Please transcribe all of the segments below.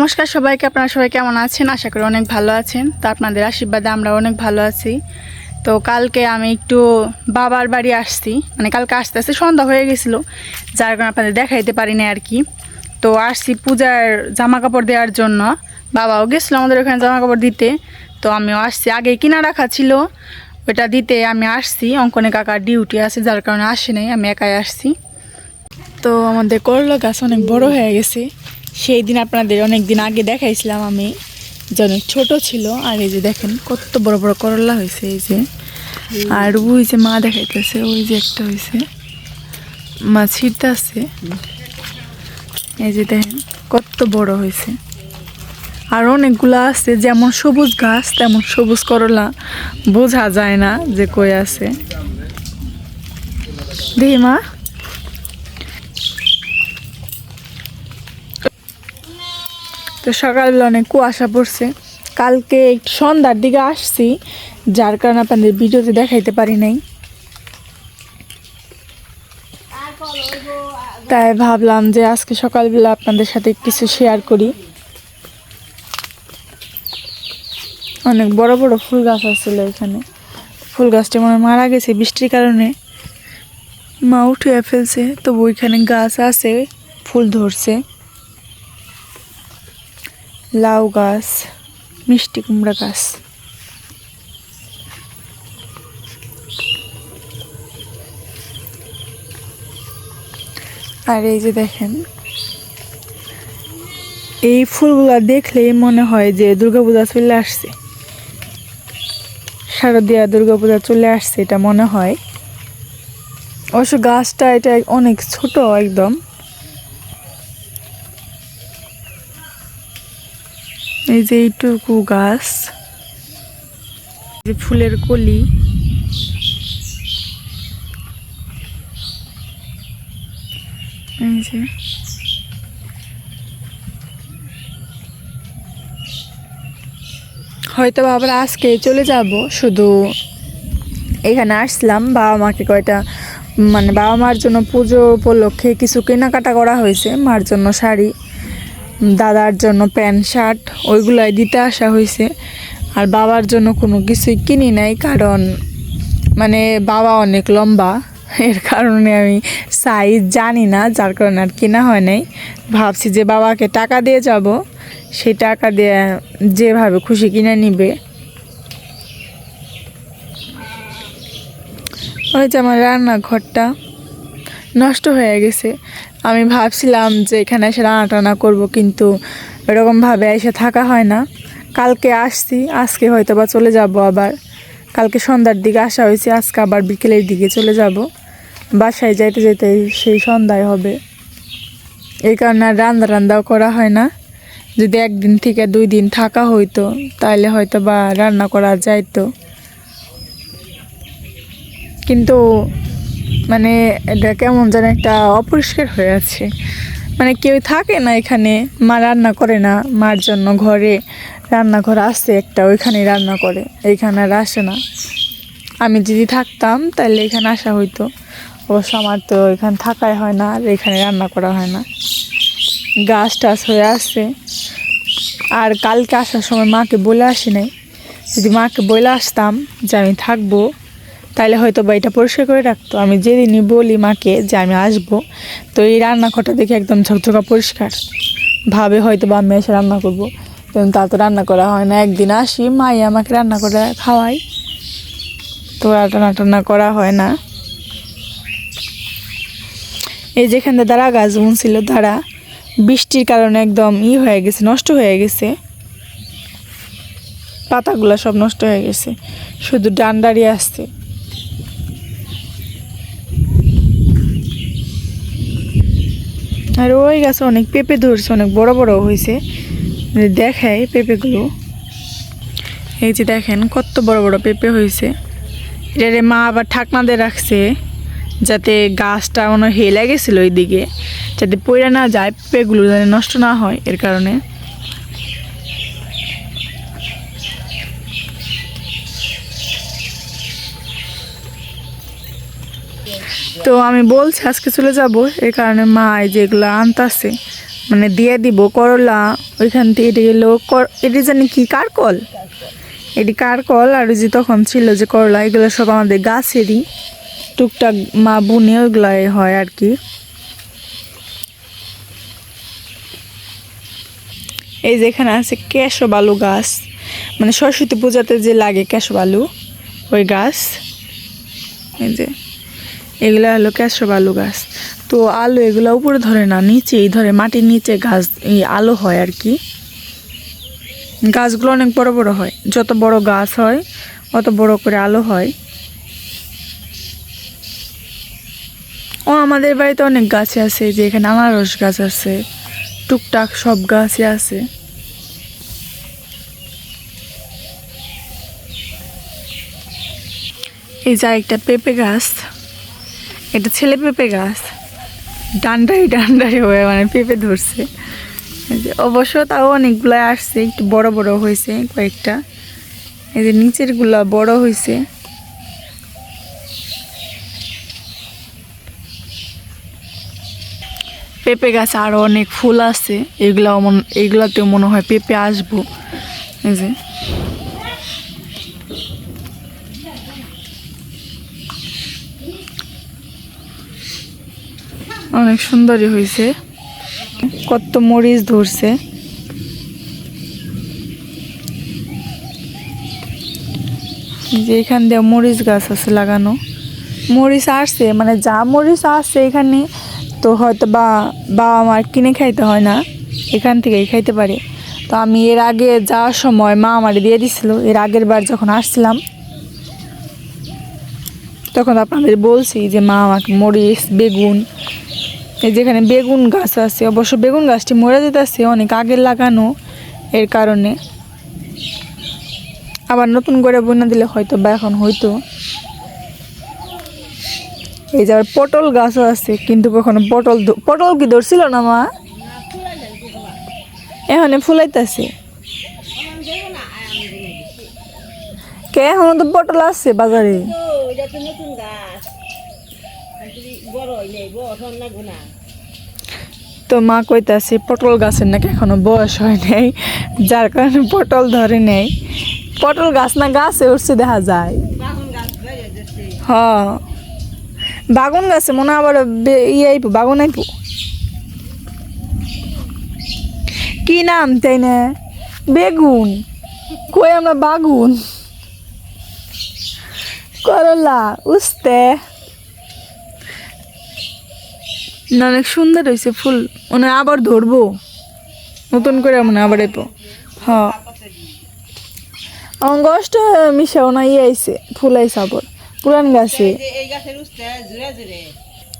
নমস্কার সবাইকে, আপনারা সবাই কেমন আছেন? আশা করি অনেক ভালো আছেন। তো আপনাদের আশীর্বাদে আমরা অনেক ভালো আছি। তো কালকে আমি একটু বাবার বাড়ি আসছি। মানে কালকে আসতে আসতে সন্ধ্যা হয়ে গেছিল। যার কারণে আপনাদের দেখাইতে পারিনি আর কি। তো আসছি পূজার জামা কাপড় দেওয়ার জন্য। বাবাও গেছিল আমাদের ওখানে জামা কাপড় দিতে। তো আমিও আসছি। আগে কিনা রাখা ছিল ওটা দিতে আমি আসছি। অঙ্কনে কাকার ডিউটি আছে, যার কারণে আসি নাই। আমি একাই আসছি। তো আমাদের করলা গাছ অনেক বড় হয়ে গেছে। সেই দিন আপনাদের অনেক দিন আগে দেখাইছিলাম আমি। যে অনেক ছোট ছিল, আর এই যে দেখেন কত বড় বড় করলা হয়েছে এই যে। আর ওই যে মা দেখাইতেছে, ওই যে একটা হয়েছে। মা ছিটতে আছে এই যে দেখেন কত বড় হয়েছে। আর অনেকগুলো আছে, যেমন সবুজ গাছ, তেমন সবুজ করলা। বোঝা যায় না যে কই আছে। দেখি মা। তো সকালবেলা অনেক কুয়াশা পড়ছে। কালকে একটু সন্ধ্যার দিকে আসছি, যার কারণে আপনাদের ভিডিওতে দেখাইতে পারি নাই। তাই ভাবলাম যে আজকে সকালবেলা আপনাদের সাথে কিছু শেয়ার করি। অনেক বড় বড় ফুল গাছ আসছিল এখানে। ফুল গাছটা মনে মারা গেছে বৃষ্টির কারণে। মা উঠিয়ে ফেলছে, তবু ওইখানে গাছ আছে, ফুল ধরছে। লাউ গাছ, মিষ্টি কুমড়া গাছ। আর এই যে দেখেন, এই ফুলগুলা দেখলেই মনে হয় যে দুর্গাপূজা চলে আসছে। শারদীয়া দুর্গাপূজা চলে আসছে, এটা মনে হয়। অবশ্য গাছটা এটা অনেক ছোট একদম। এই যে এইটুকু গাছ যে ফুলের কলি। হয়তো বা আবার আজকে চলে যাব, শুধু এখানে আসলাম। বাবা মাকে কয়টা মানে বাবা মার জন্য পুজো উপলক্ষে কিছু কেনাকাটা করা হয়েছে, মার জন্য শাড়ি। দাদার জন্য প্যান্ট, শার্ট, ওইগুলাই দিতে আসা হয়েছে আর বাবার জন্য কোনো কিছুই কিনি নাই, কারণ মানে বাবা অনেক লম্বা। এর কারণে আমি সাইজ জানি না, যার কারণে আর কেনা হয় নাই। ভাবছি যে বাবাকে টাকা দিয়ে যাব, সেই টাকা দিয়ে যেভাবে খুশি কিনে নিবে। ওই যে আমার রান্নাঘরটা। নষ্ট হয়ে গেছে। আমি ভাবছিলাম যে এখানে এসে রান্না টানা করব, কিন্তু এরকমভাবে এসে থাকা হয় না। কালকে আসছি, আজকে হয়তো বা চলে যাব আবার। কালকে সন্ধ্যার দিকে আসা হয়েছে, আজকে আবার বিকেলের দিকে চলে যাব। বাসায় যাইতে যেতে সেই সন্ধ্যায় হবে। এই কারণে আর রান্না রান্নাও করা হয় না। যদি একদিন থেকে দুই দিন থাকা হইতো তাহলে হয়তো বা রান্না করা যাইতো। কিন্তু মানে এটা কেমন যেন একটা অপরিষ্কার হয়ে আছে। মানে কেউ থাকে না এখানে, মা রান্না করে না, মার জন্য ঘরে রান্নাঘর আছে একটা ওইখানে রান্না করে, এইখানে আর আসে না। আমি যদি থাকতাম তাহলে এখানে আসা হইতো। অবশ্য আমার তো এখানে থাকাই হয় না, আর এখানে রান্না করা হয় না। গাছ টাছ হয়ে আসছে আর কালকে আসার সময় মাকে বলে আসি নাই। যদি মাকে বলে আসতাম যে আমি থাকব তাহলে হয়তো বা এটা পরিষ্কার করে রাখতো। আমি যেদিনই বলি মাকে যে আমি আসব, তো এই রান্নাঘরটা দেখে একদম ঝকঝকা পরিষ্কার। ভাবে হয়তো বা আমি এসে রান্না করব। কিন্তু তা তো রান্না করা হয় না। একদিন আসি, মাই আমাকে রান্না করে খাওয়াই। তো রান্না টান্না করা হয় না। এই যেখানে দাঁড়া, গাছ ছিল দাঁড়া। বৃষ্টির কারণে একদম ই হয়ে গেছে, নষ্ট হয়ে গেছে। পাতাগুলো সব নষ্ট হয়ে গেছে। শুধু ডান্ডারি আসছে। আর ওই গাছে অনেক পেঁপে ধরছে, অনেক বড় বড় হয়েছে। মানে দেখায় পেঁপেগুলো। এই যে দেখেন কত বড় বড় পেঁপে হয়েছে। এটারে মা আবার ঠাকমাদে রাখছে, যাতে গাছটা মনে হেলে গেছিল ওইদিকে, যাতে পড়ে না যায়, পেঁপেগুলো যাতে নষ্ট না হয় এর কারণে। তো আমি বলছি, আজকে চলে যাব। এই কারণে মা এই যেগুলো আনতাছে মানে দিয়ে দিব করলা, ওইখান থেকে এটি কর- এটা জানি কি কার কল এটি কার কল আর যে তখন ছিল যে করলা, এগুলো সব আমাদের গাছেরই। টুকটাক মা বুনে ওইগুলাই হয় আর কি। এই যে এখানে আছে কেশব আলু গাছ। মানে সরস্বতী পূজাতে যে লাগে কেশব আলু, ওই গাছ। এই যে। এগুলো হলো কেশব আলু গাছ। তো আলু এগুলো উপরে ধরে না নিচেই ধরে মাটির নিচে গাছ, এই আলু হয় আর কি। গাছগুলো অনেক বড় বড় হয়। যত বড় গাছ হয়, অত বড় করে আলো হয়। ও, আমাদের বাড়িতে অনেক গাছ আছে যে এখানে আনারস গাছ আছে, টুকটাক সব গাছই আছে। এই যা একটা পেঁপে গাছ। এটা ছেলে পেঁপে গাছ। ডান্ডাই ডান্ডাই হয়ে মানে পেঁপে ধরছে। অবশ্য তাও অনেকগুলো আসছে, একটু বড় বড় হয়েছে কয়েকটা। এই যে নিচেরগুলা বড় হয়েছে। পেঁপে গাছে আরও অনেক ফুল আছে। এগুলো এগুলাতেও মনে হয় পেঁপে আসব। এই যে অনেক সুন্দরই হয়েছে। কত মরিচ ধরছে। যে এখান দিয়ে মরিচ গাছ আছে লাগানো। মরিচ আসছে মানে যা মরিচ আসছে এখানে তো হয়তো বা বাবা মার কিনে খাইতে হয় না। এখান থেকেই খাইতে পারে। তো আমি এর আগে যাওয়ার সময় মা আমার দিয়ে দিছিল। এর আগের বার যখন আসছিলাম, তখন আপনাদের বলছি যে মা আমাকে মরিচ, বেগুন এই যেখানে বেগুন গাছ আছে, অবশ্য বেগুন গাছটি মরে যেতেছে, অনেক আগের লাগানো এর কারণে। আবার নতুন করে বন্যা দিলে হয়তো বা এখন হয়তো এই যে আবার পটল গাছও আছে, কিন্তু কখনো পটল পটল কি ধরছিল না, মা? এখানে ফুলাইতেছে। কে এখনও তো পটল আছে বাজারে তো এটা তো নতুন গাছ আর যদি বড় হয় নেই বড় হন লাগবে না তো মা কইতাছে, পটল গাছের নাকি এখনও বয়স হয় নাই। যার কারণে পটল ধরে নেই। পটল গাছ না, গাছে উঠছে, দেখা যায়। হ বাগুন গাছে মনে হয় আবার ইয়ে আইপো বাগুন আইপো কি নাম তাই না বেগুন। কই আমরা বাগুন? করলা, উস্তে। না অনেক সুন্দর হয়েছে ফুল। মনে আবার ধরবো। নতুন করে মনে আবার আইপো হ্যাঁ। অঙ্গষ্ট মিশাও না ইয়ে আইছে ফুল আইছে আবার পুরান গাছে।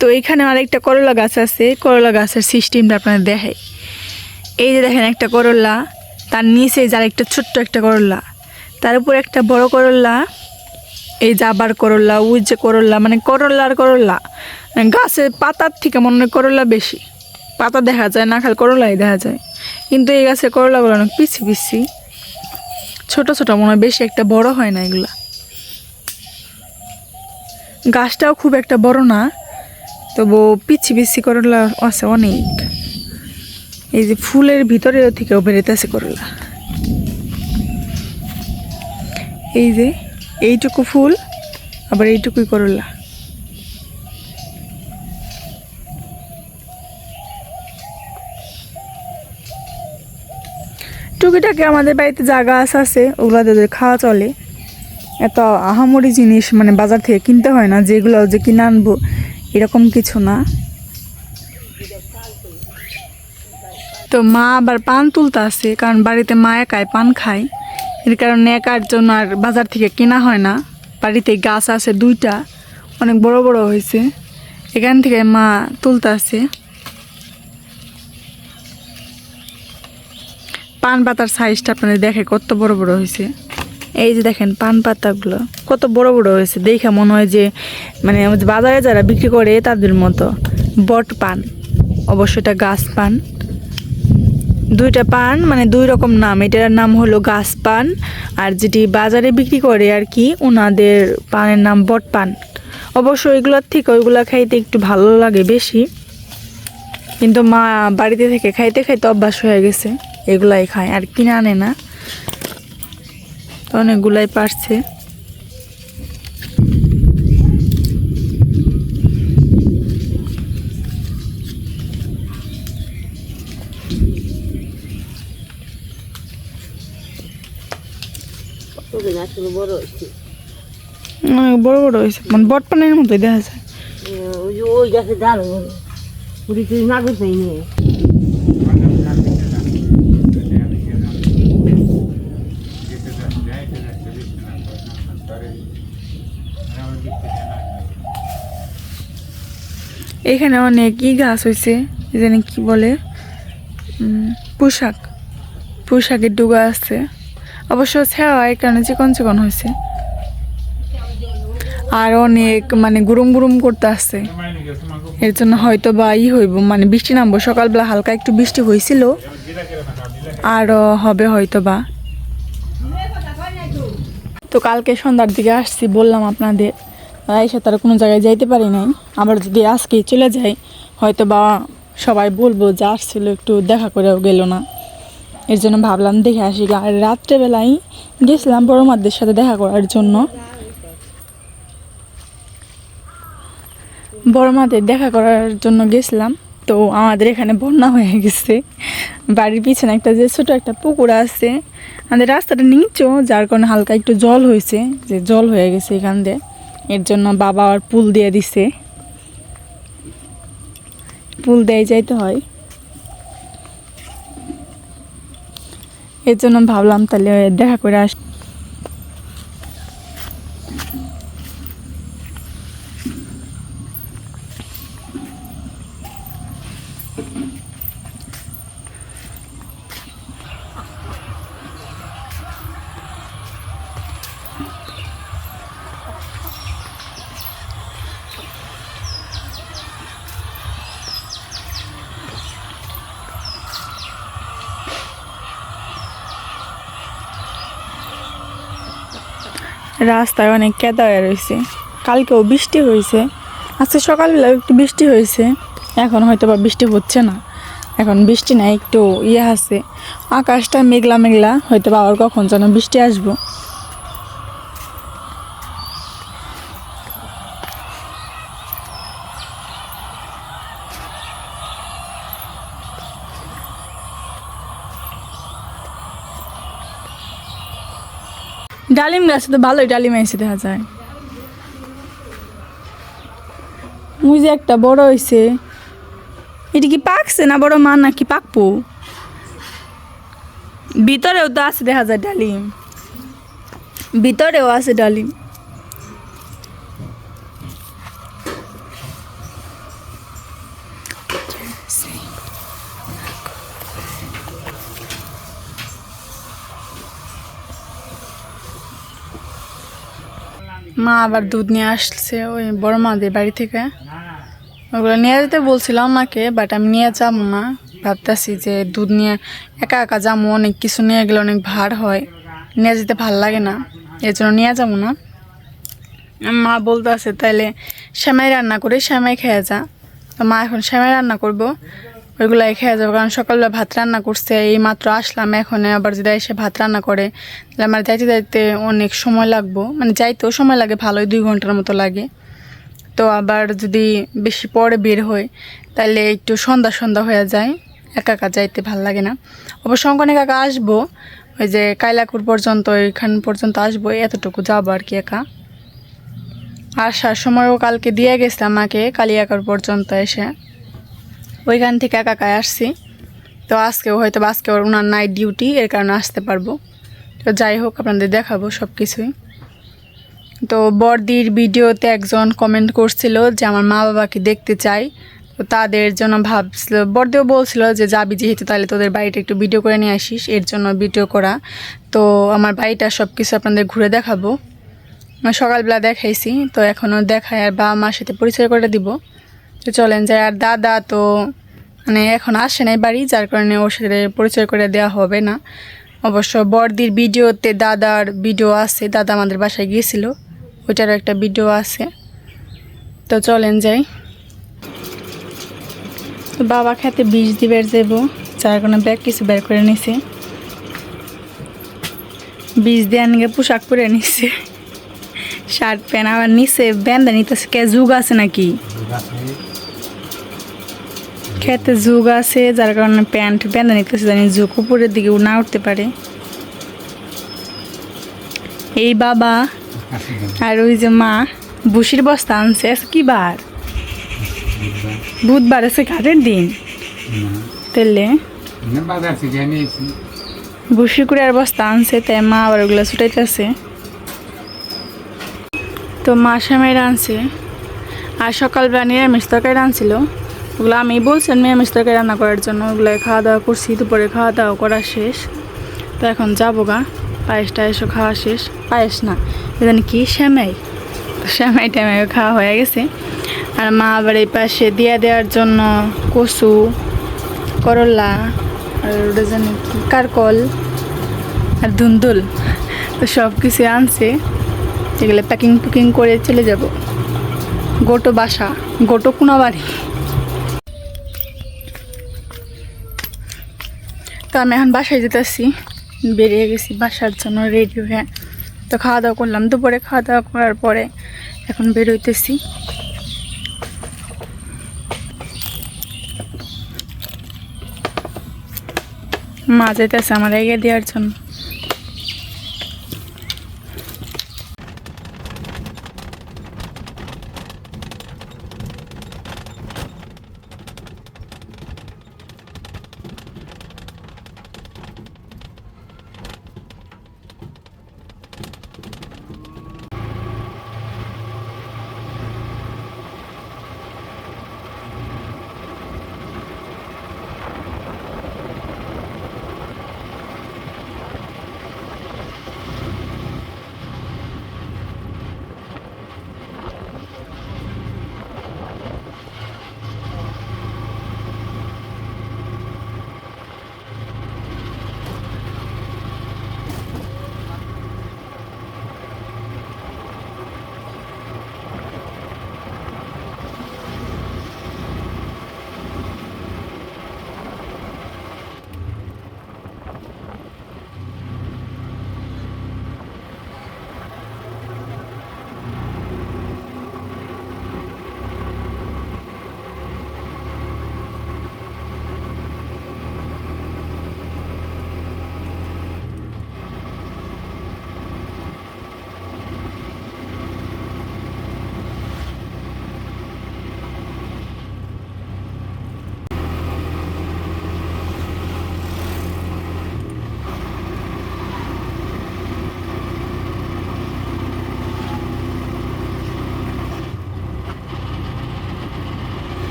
তো এখানে আরেকটা করলা গাছ আছে। করলা গাছের সিস্টেমটা আপনাদের দেখাই। এই যে দেখেন একটা করলা তার নিচে যার একটা ছোট্ট একটা করলা তার উপর একটা বড় করলা এই যে আবার করলা ওই যে করলা মানে করলা আর করলা। গাছের পাতার থেকে মনে হয় করলা বেশি। পাতা দেখা যায় না, খালি করলাই দেখা যায়। কিন্তু এই গাছের করলাগুলো অনেক পিছি পিছি ছোট ছোট মনে হয় বেশি একটা বড় হয় না এগুলা। গাছটাও খুব একটা বড় না, তবু পিছি পিছি করলা আছে অনেক। এই যে ফুলের ভিতরেও থেকেও বেরোতেছে করলা। এই যে এইটুকু ফুল, আবার এইটুকুই করলা। টুকিটাকি আমাদের বাড়িতে জায়গা গাছ আছে, ওগুলো তাদের খাওয়া চলে। এত আহামরি জিনিস মানে বাজার থেকে কিনতে হয় না, যেগুলো যে কিনে আনব, এরকম কিছু না। তো মা আবার পান তুলতে আছে কারণ বাড়িতে মা একাই পান খায়। এর কারণে একার জন্য আর বাজার থেকে কেনা হয় না। বাড়িতে গাছ আছে দুইটা, অনেক বড় বড় হয়েছে। এখান থেকে মা তুলতে আছে পান পাতার সাইজটা আপনাদের দেখে কত বড় বড় হয়েছে। এই যে দেখেন পান পাতাগুলো, কত বড় বড় হয়েছে। দেখে মনে হয় যে মানে বাজারে যারা বিক্রি করে তাদের মতো। বট পান, অবশ্য এটা গাছ পান। দুইটা পান মানে দুই রকম নাম। এটার নাম হলো গাছ পান। আর যেটি বাজারে বিক্রি করে আর কি ওনাদের পানের নাম বট পান। অবশ্য ওইগুলোর থেকে ওইগুলো খাইতে একটু ভালো লাগে বেশি। কিন্তু মা বাড়িতে থেকে খাইতে খাইতে অভ্যাস হয়ে গেছে। এগুলাই খায় আর কিনে আনে না। অনেকগুলাই পারছে। বড় বড় বড় হয়েছে মানে বটপানের মতোই দেখা যায়। ওই যে ওই গাছের ডাল তুই না করতে এখানে অনেক ই গাছ হয়েছে জানি কি বলে পোশাক। পোশাকের ডুগা আছে। অবশ্য ছেঁড়া এই কারণে চিকন চিকন হয়েছে আর অনেক মানে গুরুম গুরুম করতে আসছে। এর জন্য হয়তো বা ই হইব মানে বৃষ্টি নামবো। সকালবেলা হালকা একটু বৃষ্টি হয়েছিল আর হবে হয়তো বা। তো কালকে সন্ধ্যার দিকে আসছি, বললাম আপনাদের। এসে তারা কোনো জায়গায় যাইতে পারি নাই। আবার যদি আজকেই চলে যাই হয়তো বা সবাই বলব যে আসছিল, একটু দেখা করেও গেল না। এর জন্য ভাবলাম দেখে আসি আর রাত্রেবেলায় গেছিলাম বড় মাদের সাথে দেখা করার জন্য। বড় মাদের দেখা করার জন্য গেছিলাম। তো আমাদের এখানে বন্যা হয়ে গেছে। বাড়ির পিছনে একটা যে ছোটো একটা পুকুর আছে, আমাদের রাস্তাটা নিচু যার কারণে হালকা একটু জল হয়েছে, যে জল হয়ে গেছে এখান দিয়ে। এর জন্য বাবা আর পুল দিয়ে দিছে। পুল দিয়ে যাইতে হয়। এর জন্য ভাবলাম তাহলে দেখা করে আস রাস্তায় অনেক কেদা হয়ে রয়েছে। কালকেও বৃষ্টি হয়েছে। আজকে সকালবেলা একটু বৃষ্টি হয়েছে। এখন হয়তো বা বৃষ্টি হচ্ছে না। এখন বৃষ্টি নাই একটু ইয়ে আছে। আকাশটা মেঘলা মেঘলা, হয়তো বা আবার কখন যেন বৃষ্টি আসব। ডালিম গাছে তো ভালোই ডালিম এসে দেখা যায়। মুই যে একটা বড় হয়েছে এটা কি পাকছে না বড় মা নাকি পাকবো ভিতরেও তো আছে, দেখা যায় ডালিম। ভিতরেও আছে ডালিম। মা আবার দুধ নিয়ে আসছে ওই বড় মাদের বাড়ি থেকে। ওগুলো নিয়ে যেতে বলছিলাম মাকে বাট আমি নিয়ে যাব না। ভাবতেছি যে দুধ নিয়ে একা একা যাব, অনেক কিছু নিয়ে গেলে অনেক ভার হয়। নিয়ে যেতে ভালো লাগে না, এর জন্য নিয়ে যাব না। মা বলতে আছে তাইলে শ্যামাই রান্না করে শ্যামাই খেয়ে যা। তো মা এখন শ্যামাই রান্না করব। ওইগুলাই খেয়ে যাব, কারণ সকালবেলা ভাত রান্না করছে এই মাত্র আসলাম, এখন আবার যদি এসে ভাত রান্না করে, তাহলে আমার যাইতে যাইতে অনেক সময় লাগবো। মানে যাইতেও সময় লাগে, ভালোই দুই ঘণ্টার মতো লাগে। তো আবার যদি বেশি পরে বের হয় তাহলে একটু সন্ধ্যা সন্ধ্যা হয়ে যায়, একা একা যাইতে ভালো লাগে না। অবশ্য অঙ্কনে কাকা আসব, ওই যে কাইলাকুর পর্যন্ত এখান পর্যন্ত আসব, এতটুকু যাব আর কি একা। আসার সময়ও কালকে দিয়ে গেছে আমাকে, কালিয়াকার পর্যন্ত এসে। ওইখান থেকে একা একাই আসছি। তো আজকেও হয়তো আজকে ওনার নাইট ডিউটি এর কারণে আসতে পারব। তো যাই হোক, আপনাদের দেখাবো সব কিছুই তো বর্দির ভিডিওতে একজন কমেন্ট করছিল যে আমার মা বাবাকে দেখতে চাই? তো তাদের জন্য ভাবছিল, বর্দিও বলছিল যে, যাবি যেহেতু, তাহলে তোদের বাড়িটা একটু ভিডিও করে নিয়ে আসিস, এর জন্য ভিডিও করা। তো আমার বাড়িটা সব কিছু আপনাদের ঘুরে দেখাবো। সকালবেলা দেখাইছি, তো এখনও দেখায় আর বাবা মার সাথে পরিচয় করে দিব। তো চলেন যাই। আর দাদা তো মানে এখন আসে নাই বাড়ি, যার কারণে ওর সাথে পরিচয় করে দেওয়া হবে না। অবশ্য বর্দির ভিডিওতে দাদার ভিডিও আছে, দাদা আমাদের বাসায় গিয়েছিল, ওইটারও একটা ভিডিও আছে। তো চলেন যাই। তো বাবা খেতে বিষ দিবে যাব, যার কারণে ব্যাগ কিছু বের করে নিছে। বিষ দিয়ে নিয়ে পোশাক পরে নিছে। শার্ট প্যান্ট আবার নিচে ব্যান্ডা নিতেছে, কে যুগ আছে নাকি? খেতে যুগ আছে, যার কারণে প্যান্ট ব্যান্ডা নিতেছে, জানি যুগ উপরের দিকে না উঠতে পারে। এই বাবা আর ওই যে মা, বুসির বস্তা আনছে কি বার? বুধবার আছে ঘাটের দিন। তেলে বুসি করে আর বস্তা আনছে, তাই মা আবার ওগুলো ছুটাইতেছে। তো মা সামের আনছে, আর সকালবেলা নিরামিষ তরকারি আনছিল। ওগুলো আমি বলছেন নিরামিষ তরকারি রান্না করার জন্য ওগুলো খাওয়া দাওয়া করছি, দুপুরে খাওয়া দাওয়া করা শেষ। তো এখন যাব গা, পায়েস টায়েসও খাওয়া শেষ। পায়েস না জানি কি শ্যামাই শ্যামাই ট্যামাইও খাওয়া হয়ে গেছে। আর মা আবার এই পাশে দিয়ে দেওয়ার জন্য কচু, করলা, আর ওটা জানি কি, কারকল, আর ধুন্দুল, তো সব কিছু আনছে। এগুলো প্যাকিং টুকিং করে চলে যাব। গোটো বাসা, গোটো কোনো বাড়ি তো আমি এখন বাসায় যেতেছি। বেরিয়ে গেছি বাসার জন্য রেডি হয়ে। তো খাওয়া দাওয়া করলাম। দুপুরে খাওয়া দাওয়া করার পরে এখন বেরোইতেছি মা যেতেছে আমার এগিয়ে দেওয়ার জন্য।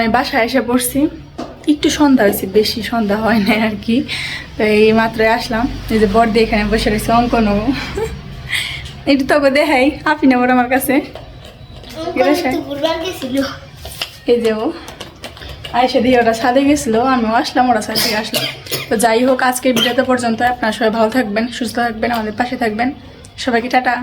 আমি বাসায় এসে পড়ছি। একটু সন্ধ্যা হয়েছে বেশি সন্ধ্যা হয় না আর কি। তো এই মাত্রই আসলাম। এই যে বর্দি এখানে বসে রয়েছে অঙ্কন একটু তবে দেখাই আপনি নেবার আমার কাছে। এই যে ও। আয়সা দিয়ে ওরা ছাদে গেছিল আমিও আসলাম ওরা থেকে আসলাম তো যাই হোক আজকের ভিডিওতে পর্যন্ত আপনারা সবাই ভালো থাকবেন সুস্থ থাকবেন আমাদের পাশে থাকবেন। সবাইকে টাটা।